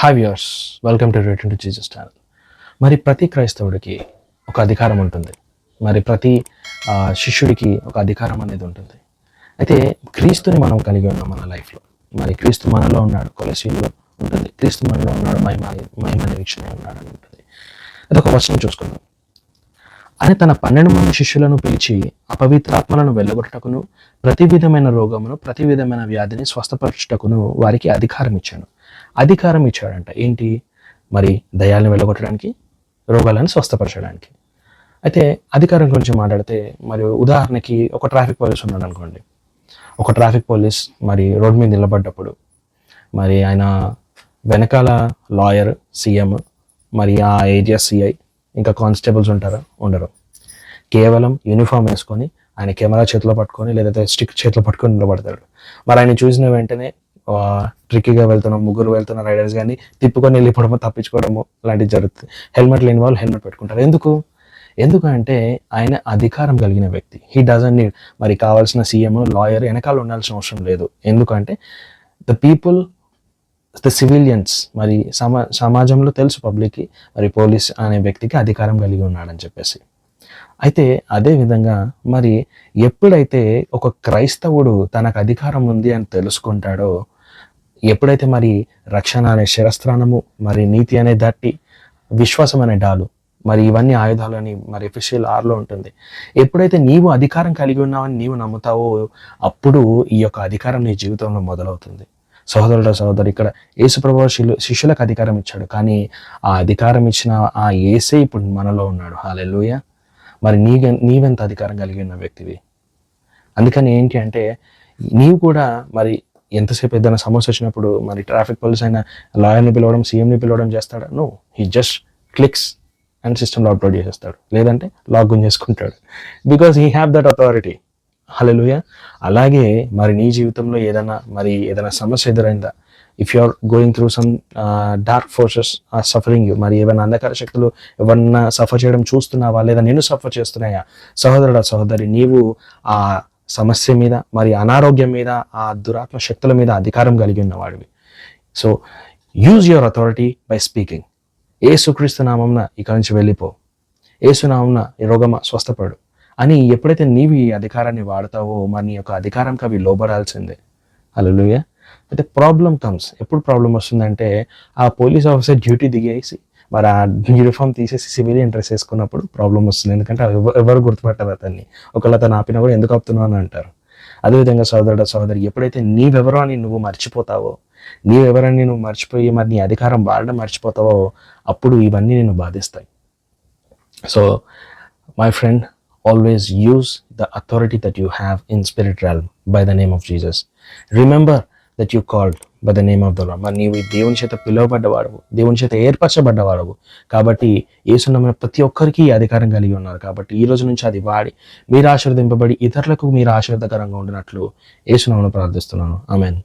Have yours welcome to return to Jesus channel మరి ప్రతి క్రైస్తవుడికి ఒక అధికారం ఉంటుంది. మరి ప్రతి ఆ, శిష్యుడికి ఒక అధికారం అనేది ఉంటుంది. అయితే క్రీస్తుని మనం కలిగి ఉన్నాం మన లైఫ్లో మరి క్రీస్తు మనలో ఉన్నాడు కొలసీలో ఉంటుంది. క్రీస్తు మనలో ఉన్నాడు మహిమ మహిమ నిరీక్షణ ఉన్నాడు అని ఉంటుంది. అదొక వచనం చూసుకుందాం. అని తన పన్నెండు మంది శిష్యులను పిలిచి అపవిత్రాత్మలను వెళ్ళగొట్టకును ప్రతి విధమైన రోగమును ప్రతి విధమైన వ్యాధిని స్వస్థపరచుటకును వారికి అధికారం ఇచ్చాను. అధికారం ఇచ్చాడంట. ఏంటి? మరి దయాలను వెళ్ళగొట్టడానికి రోగాలను స్వస్థపరచడానికి. అయితే అధికారం గురించి మాట్లాడితే మరి ఉదాహరణకి ఒక ట్రాఫిక్ పోలీస్ ఉన్నాడు అనుకోండి. ఒక ట్రాఫిక్ పోలీస్ మరి రోడ్ మీద నిలబడ్డప్పుడు మరి ఆయన వెనకాల లాయర్ సీఎం మరి ఆ ఏరియా సిఐ ఇంకా కానిస్టేబుల్స్ ఉంటారా? ఉండరు. కేవలం యూనిఫామ్ వేసుకొని ఆయన కెమెరా చేతిలో పట్టుకొని లేదంటే స్టిక్ చేతిలో పట్టుకొని నిలబడతాడు. మరి ఆయన చూసిన వెంటనే ట్రిక్కీగా వెళ్తున్నాం ముగ్గురు వెళ్తున్న రైడర్స్ కానీ తిప్పుకొని వెళ్ళిపోవడము తప్పించుకోవడము లాంటివి జరుగుతుంది. హెల్మెట్ లేని వాళ్ళు హెల్మెట్ పెట్టుకుంటారు. ఎందుకు? ఎందుకంటే ఆయన అధికారం కలిగిన వ్యక్తి. హీ డజన్ నీడ్ మరి కావాల్సిన సీఎం లాయర్ వెనకాల ఉండాల్సిన అవసరం లేదు. ఎందుకంటే ద పీపుల్ ద సివిలియన్స్ మరి సమా సమాజంలో తెలుసు పబ్లిక్కి మరి పోలీస్ అనే వ్యక్తికి అధికారం కలిగి ఉన్నాడని చెప్పేసి. అయితే అదే విధంగా మరి ఎప్పుడైతే ఒక క్రైస్తవుడు తనకు అధికారం ఉంది అని తెలుసుకుంటాడో ఎప్పుడైతే మరి రక్షణ అనే శిరస్త్రానము మరి నీతి అనే దట్టి విశ్వాసం అనే డాలు మరి ఇవన్నీ ఆయుధాలని మరి ఎఫిషియల్ ఆర్లో ఉంటుంది. ఎప్పుడైతే నీవు అధికారం కలిగి ఉన్నావని నీవు నమ్ముతావో అప్పుడు ఈ యొక్క అధికారం నీ జీవితంలో మొదలవుతుంది. సహోదరుడు సహోదరు ఇక్కడ యేసుప్రభు శిలు శిష్యులకు అధికారం ఇచ్చాడు. కానీ ఆ అధికారం ఇచ్చిన ఆ ఏసే ఇప్పుడు మనలో ఉన్నాడు. హాలెలుయ మరి నీ నీవెంత అధికారం కలిగి ఉన్న వ్యక్తివి? అందుకని ఏంటి అంటే నీవు కూడా మరి ఎంతసేపు ఏదైనా సమస్య వచ్చినప్పుడు మరి ట్రాఫిక్ పోలీస్ అయినా లాయర్ని పిలవడం సీఎంని పిలవడం చేస్తాడా? No he just clicks and సిస్టమ్లో అప్లోడ్ చేసేస్తాడు. లేదంటే లాగిన్ చేసుకుంటాడు. Because he have that authority హలోయ అలాగే మరి నీ జీవితంలో ఏదైనా మరి ఏదైనా సమస్య ఎదురైందా? If you are going through some dark forces or suffering you మరి ఏమైనా అంధకార శక్తులు ఎవరన్నా సఫర్ చేయడం చూస్తున్నావా? లేదా నేను సఫర్ చేస్తున్నాయా? సహోదరుడా సహోదరి నీవు ఆ సమస్య మీద మరి అనారోగ్యం మీద ఆ దురాత్మ శక్తుల మీద అధికారం కలిగి ఉన్నవాడివి. So use your authority by speaking ఏసుక్రీస్తు నామంన ఇక్కడి నుంచి వెళ్ళిపో. ఏసునామంన ఈ రోగమ స్వస్థపడు. అని ఎప్పుడైతే నీవి ఈ అధికారాన్ని వాడతావో మరి నీ యొక్క అధికారంకి అవి లోబడాల్సిందే. అలలుయ అయితే ప్రాబ్లం కమ్స్ ఎప్పుడు ప్రాబ్లం వస్తుందంటే ఆ పోలీస్ ఆఫీసర్ డ్యూటీ దిగేసి మరి ఆ యూనిఫామ్ తీసేసి సివిలియన్ డ్రెస్ వేసుకున్నప్పుడు ప్రాబ్లం వస్తుంది. ఎందుకంటే ఎవరు గుర్తుపట్టారు అతన్ని. ఒకవేళ అతను ఆపినా కూడా ఎందుకు ఆపుతున్నావు అని అంటారు. అదేవిధంగా సోదరుడు సోదరి ఎప్పుడైతే నీవెవరో అని నువ్వు మర్చిపోతావో నీవెవరని నువ్వు మర్చిపోయి మరి నీ అధికారం వాడడం మర్చిపోతావో అప్పుడు ఇవన్నీ నేను బాధిస్తాయి. So my friend always use the authority that you have in spiritual by the name of jesus. Remember that you called by the name of the Lord మరి నీవు దేవుని చేత పిలువబడ్డవాడవు దేవుని చేత ఏర్పరచబడ్డవాడవు. కాబట్టి ఏసునమైన ప్రతి ఒక్కరికి అధికారం కలిగి ఉన్నారు. కాబట్టి ఈ రోజు నుంచి అది వాడి మీరు ఆశీర్వదింపబడి ఇతరులకు మీరు ఆశీర్వదకరంగా ఉండినట్లు ఏసునామను ప్రార్థిస్తున్నాను. ఆమెన్.